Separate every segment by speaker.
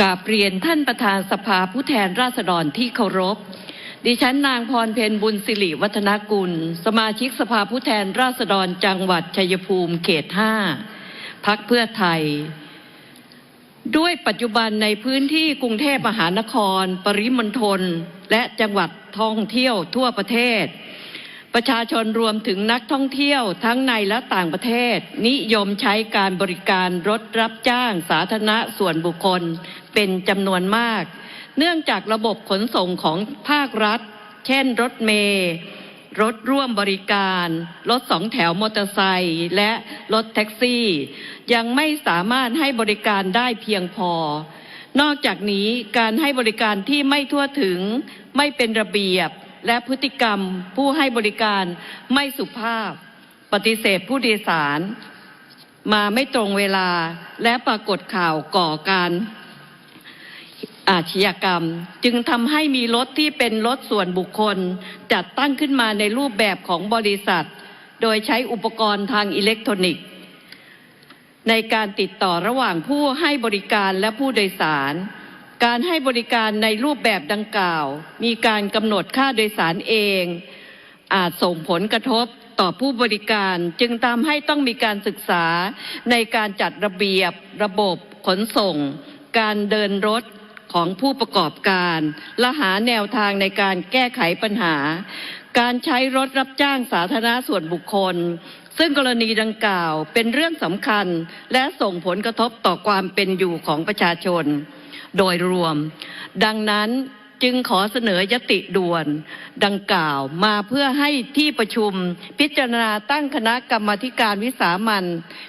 Speaker 1: กราบเรียนท่านประธานสภาผู้แทนราษฎรที่เคารพ ดิฉันนางพรเพนบุญสิริวัฒนกุล สมาชิกสภาผู้แทนราษฎรจังหวัดชัยภูมิเขต5พักเพื่อไทย ด้วยปัจจุบันในพื้นที่กรุงเทพมหานคร ปริมณฑลและจังหวัดท่องเที่ยวทั่วประเทศ ประชาชนรวมถึงนักท่องเที่ยวทั้งในและต่างประเทศ นิยมใช้การบริการรถรับจ้างสาธารณะส่วนบุคคลเป็นจำนวนมาก เนื่องจากระบบขนส่งของภาครัฐ เช่นรถเมล์รถร่วมบริการ รถสองแถวมอเตอร์ไซค์และรถแท็กซี่ ยังไม่สามารถให้บริการได้เพียงพอ นอกจากนี้การให้บริการที่ไม่ทั่วถึงไม่เป็นระเบียบ และพฤติกรรมผู้ให้บริการไม่สุภาพ ปฏิเสธผู้โดยสาร มาไม่ตรงเวลาและปรากฏข่าวก่อการอาชญากรรม จึงทำให้มีรถที่เป็นรถส่วนบุคคล จัดตั้งขึ้นมาในรูปแบบของบริษัท โดยใช้อุปกรณ์ทางอิเล็กทรอนิกส์ ในการติดต่อระหว่างผู้ให้บริการและผู้โดยสาร การให้บริการในรูปแบบดังกล่าว มีการกำหนดค่าโดยสารเอง อาจส่งผลกระทบต่อผู้บริการจึงทำให้ต้องมีการศึกษาในการจัดระเบียบระบบขนส่ง การเดินรถของผู้ประกอบการ และหาแนวทางในการแก้ไขปัญหา การใช้รถรับจ้างสาธารณะส่วนบุคคล ซึ่งกรณีดังกล่าวเป็นเรื่องสำคัญและส่งผลกระทบต่อความเป็นอยู่ของประชาชน โดยรวม ดังนั้น จึงขอเสนอยติด่วนดังกล่าวมาเพื่อให้ที่ประชุม พิจารณาตั้งคณะกรรมการวิสามัน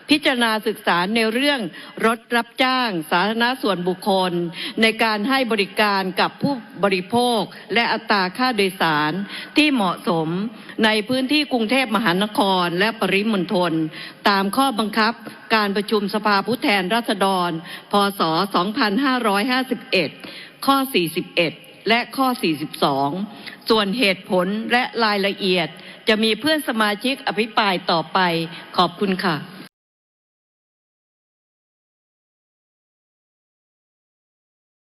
Speaker 1: พิจารณาศึกษาในเรื่องรถรับจ้าง สาธารณส่วนบุคคล ในการให้บริการกับผู้บริโภค และอัตราค่าโดยสารที่เหมาะสมในพื้นที่กรุงเทพมหานครและปริมณฑลตามข้อบังคับการประชุมสภาผู้แทนราษฎร พศ 2551 ข้อ 41 และข้อ 42 ส่วนเหตุผลและรายละเอียด จะมีเพื่อนสมาชิกอภิปรายต่อไปขอบคุณค่ะ